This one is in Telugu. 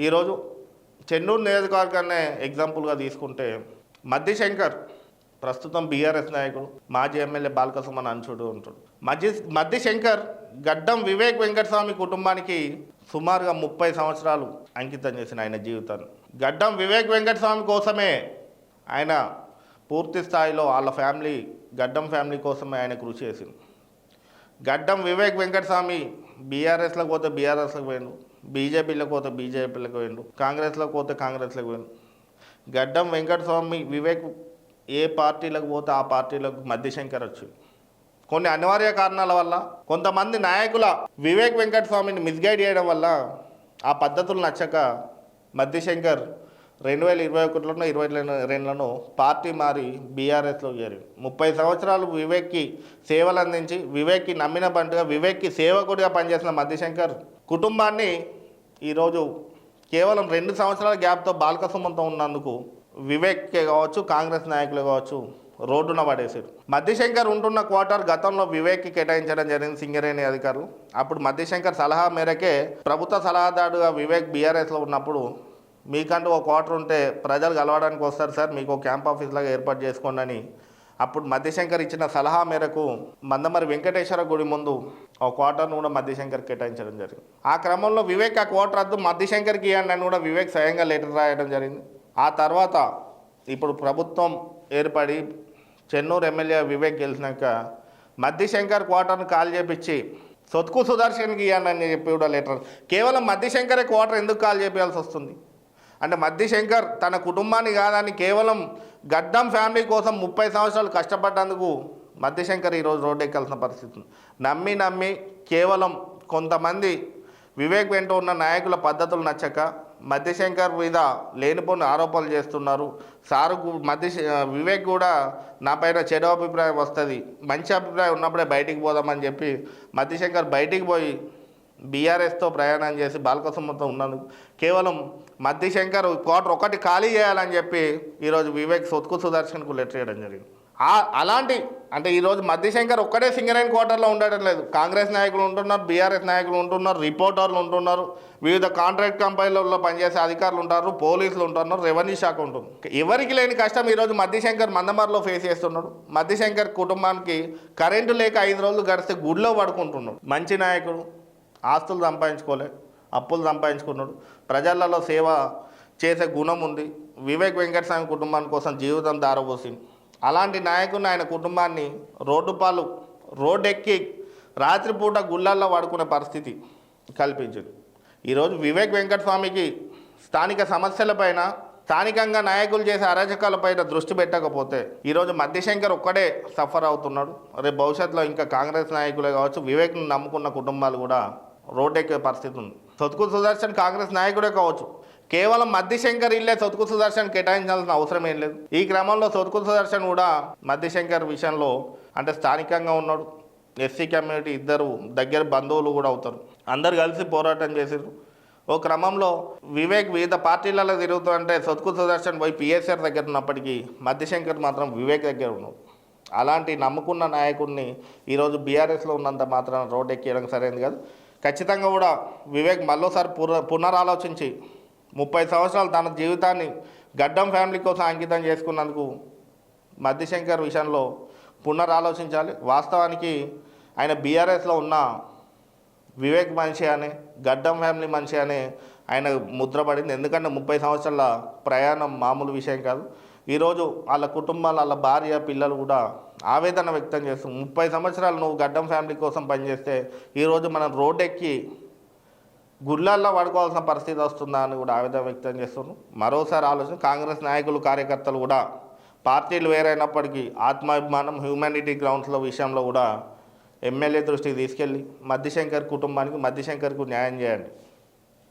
ఈరోజు చెన్నూరు నియోజకవర్గాన్నే ఎగ్జాంపుల్గా తీసుకుంటే మద్ది శంకర్ ప్రస్తుతం బీఆర్ఎస్ నాయకుడు మాజీ ఎమ్మెల్యే బాలకసుమన్ అంచుడు ఉంటాడు. మధ్య మద్ది శంకర్ గడ్డం వివేక్ వెంకటస్వామి కుటుంబానికి సుమారుగా ముప్పై సంవత్సరాలు అంకితం చేసిన ఆయన జీవితాన్ని. గడ్డం వివేక్ వెంకటస్వామి కోసమే ఆయన పూర్తి స్థాయిలో వాళ్ళ ఫ్యామిలీ గడ్డం ఫ్యామిలీ కోసమే ఆయన కృషి చేసింది. గడ్డం వివేక్ వెంకటస్వామి బీఆర్ఎస్లోకి పోతే బీఆర్ఎస్లోకి పోయిండు. బీజేపీలో పోతే బీజేపీలకు పోయిండు కాంగ్రెస్లోకి పోతే కాంగ్రెస్లకు పోయిండు గడ్డం వెంకటస్వామి వివేక్ ఏ పార్టీలకు పోతే ఆ పార్టీలకు మధ్యశంకర్ వచ్చింది కొన్ని అనివార్య కారణాల వల్ల కొంతమంది నాయకుల వివేక్ వెంకటస్వామిని మిస్గైడ్ చేయడం వల్ల ఆ పద్ధతులు నచ్చక మధ్యశంకర్ రెండు వేల ఇరవై ఒకటిలోనో ఇరవై రెండులోనో పార్టీ మారి బీఆర్ఎస్లో చేరి ముప్పై సంవత్సరాలు వివేక్కి సేవలు అందించి వివేక్కి నమ్మిన పంటగా వివేక్కి సేవకుడిగా పనిచేసిన మధ్యశంకర్ కుటుంబాన్ని ఈరోజు కేవలం రెండు సంవత్సరాల గ్యాప్తో బాలకసుమంతో ఉన్నందుకు వివేక్కే కావచ్చు కాంగ్రెస్ నాయకులు కావచ్చు రోడ్డున పడేశారు. మధ్యశంకర్ ఉంటున్న క్వార్టర్ గతంలో వివేక్కి కేటాయించడం జరిగింది సింగరేణి అధికారులు. అప్పుడు మధ్యశంకర్ సలహా మేరకే ప్రభుత్వ సలహాదారుగా వివేక్ బీఆర్ఎస్లో ఉన్నప్పుడు మీకంటూ ఒక క్వార్టర్ ఉంటే ప్రజలు కలవడానికి వస్తారు సార్ మీకు ఒక క్యాంప్ ఆఫీస్ లాగా ఏర్పాటు చేసుకోండి అని అప్పుడు మధ్యశంకర్ ఇచ్చిన సలహా మేరకు మందమరి వెంకటేశ్వర గుడి ముందు ఒక క్వార్టర్ను కూడా మధ్యశంకర్ కేటాయించడం జరిగింది. ఆ క్రమంలో వివేక్ ఆ క్వార్టర్ వద్దు మధ్యశంకర్కి ఇవ్వండి అని కూడా వివేక్ స్వయంగా లెటర్ రాయడం జరిగింది. ఆ తర్వాత ఇప్పుడు ప్రభుత్వం ఏర్పడి చెన్నూరు ఎమ్మెల్యే వివేక్ గెలిచినాక మధ్యశంకర్ క్వార్టర్ను కాల్ చేపించి సొత్కు సుదర్శన్కి ఇవ్వండి అని చెప్పి కూడా లెటర్. కేవలం మధ్యశంకరే క్వార్టర్ ఎందుకు కాల్ చేపించాల్సి వస్తుంది? అంటే మధ్యశంకర్ తన కుటుంబాన్ని కాదని కేవలం గడ్డం ఫ్యామిలీ కోసం ముప్పై సంవత్సరాలు కష్టపడ్డందుకు మధ్యశంకర్ ఈరోజు రోడ్డు ఎక్కాల్సిన పరిస్థితి ఉంది. నమ్మి నమ్మి కేవలం కొంతమంది వివేక్ వెంట ఉన్న నాయకుల పద్ధతులు నచ్చక మధ్యశంకర్ మీద లేనిపోని ఆరోపణలు చేస్తున్నారు సారు మధ్య వివేక్ కూడా నా పైన చెడు అభిప్రాయం వస్తుంది మంచి అభిప్రాయం ఉన్నప్పుడే బయటికి పోదామని చెప్పి మధ్యశంకర్ బయటికి పోయి బీఆర్ఎస్తో ప్రయాణం చేసి బాలకృష్ణతో ఉన్నందుకు కేవలం మద్ది శంకర్ క్వార్టర్ ఒకటి ఖాళీ చేయాలని చెప్పి ఈరోజు వివేక్ సొత్కు సుదర్శన్కు లెటర్ చేయడం జరిగింది. అలాంటి అంటే ఈరోజు మధ్యశంకర్ ఒక్కడే సింగరేణి క్వార్టర్లో ఉండడం లేదు. కాంగ్రెస్ నాయకులు ఉంటున్నారు బీఆర్ఎస్ నాయకులు ఉంటున్నారు రిపోర్టర్లు ఉంటున్నారు వివిధ కాంట్రాక్ట్ కంపెనీలలో పనిచేసే అధికారులు ఉంటారు పోలీసులు ఉంటున్నారు రెవెన్యూ శాఖ ఉంటుంది. ఎవరికి లేని కష్టం ఈరోజు మధ్యశంకర్ మందమర్లో ఫేస్ చేస్తున్నాడు. మధ్యశంకర్ కుటుంబానికి కరెంటు లేక ఐదు రోజులు గడిస్తే గుడిలో పడుకుంటున్నాడు. మంచి నాయకుడు ఆస్తులు సంపాదించుకోలే అప్పులు సంపాదించుకున్నాడు. ప్రజలలో సేవ చేసే గుణం ఉంది. వివేక్ వెంకటస్వామి కుటుంబాని కోసం జీవితం దారబోసింది. అలాంటి నాయకుని ఆయన కుటుంబాన్ని రోడ్డు పాలు రోడ్డెక్కి రాత్రిపూట గుళ్ళల్లో పడుకునే పరిస్థితి కల్పించింది. ఈరోజు వివేక్ వెంకటస్వామికి స్థానిక సమస్యలపైన స్థానికంగా నాయకులు చేసే అరాచకాలపైన దృష్టి పెట్టకపోతే ఈరోజు మధ్యశంకర్ ఒక్కడే సఫర్ అవుతున్నాడు. రేపు భవిష్యత్తులో ఇంకా కాంగ్రెస్ నాయకులే కావచ్చు. వివేక్ను నమ్ముకున్న కుటుంబాలు కూడా రోడ్డెక్కే పరిస్థితి ఉంది. సతుకు సుదర్శన్ కాంగ్రెస్ నాయకుడే కావచ్చు. కేవలం మధ్యశంకర్ ఇల్లే సతుకు సుదర్శన్ కేటాయించాల్సిన అవసరం ఏం లేదు. ఈ క్రమంలో సతుకు సుదర్శన్ కూడా మధ్యశంకర్ విషయంలో అంటే స్థానికంగా ఉన్నాడు. ఎస్సీ కమ్యూనిటీ ఇద్దరు దగ్గర బంధువులు కూడా అవుతారు. అందరు కలిసి పోరాటం చేసారు ఓ క్రమంలో వివేక్ వివిధ పార్టీలలో తిరుగుతుంటే సతుకు సుదర్శన్ పోయి పిఎస్ఆర్ దగ్గర ఉన్నప్పటికీ మధ్యశంకర్ మాత్రం వివేక్ దగ్గర ఉన్నాడు. అలాంటి నమ్ముకున్న నాయకుడిని ఈరోజు బీఆర్ఎస్లో ఉన్నంత మాత్రం రోడ్ ఎక్కియడం సరైనది కాదు. ఖచ్చితంగా కూడా వివేక్ మళ్ళోసారి పునరాలోచించి ముప్పై సంవత్సరాలు తన జీవితాన్ని గడ్డం ఫ్యామిలీ కోసం అంకితం చేసుకున్నందుకు మధ్యశంకర్ విషయంలో పునరాలోచించాలి. వాస్తవానికి ఆయన బీఆర్ఎస్లో ఉన్న వివేక్ మనిషి అని గడ్డం ఫ్యామిలీ మనిషి అని ఆయన ముద్రపడింది. ఎందుకంటే ముప్పై సంవత్సరాల ప్రయాణం మామూలు విషయం కాదు. ఈరోజు వాళ్ళ కుటుంబాలు వాళ్ళ భార్య పిల్లలు కూడా ఆవేదన వ్యక్తం చేస్తుంది ముప్పై సంవత్సరాలు నువ్వు గడ్డం ఫ్యామిలీ కోసం పనిచేస్తే ఈరోజు మనం రోడ్డెక్కి గుళ్ళల్లో పడుకోవాల్సిన పరిస్థితి వస్తుందా అని కూడా ఆవేదన వ్యక్తం చేస్తున్నాం మరోసారి ఆలోచన కాంగ్రెస్ నాయకులు కార్యకర్తలు కూడా పార్టీలు వేరైనప్పటికీ ఆత్మాభిమానం హ్యూమానిటీ గ్రౌండ్స్లో విషయంలో కూడా ఎమ్మెల్యే దృష్టికి తీసుకెళ్ళి మధ్యశంకర్ కుటుంబానికి మధ్యశంకర్కు న్యాయం చేయండి.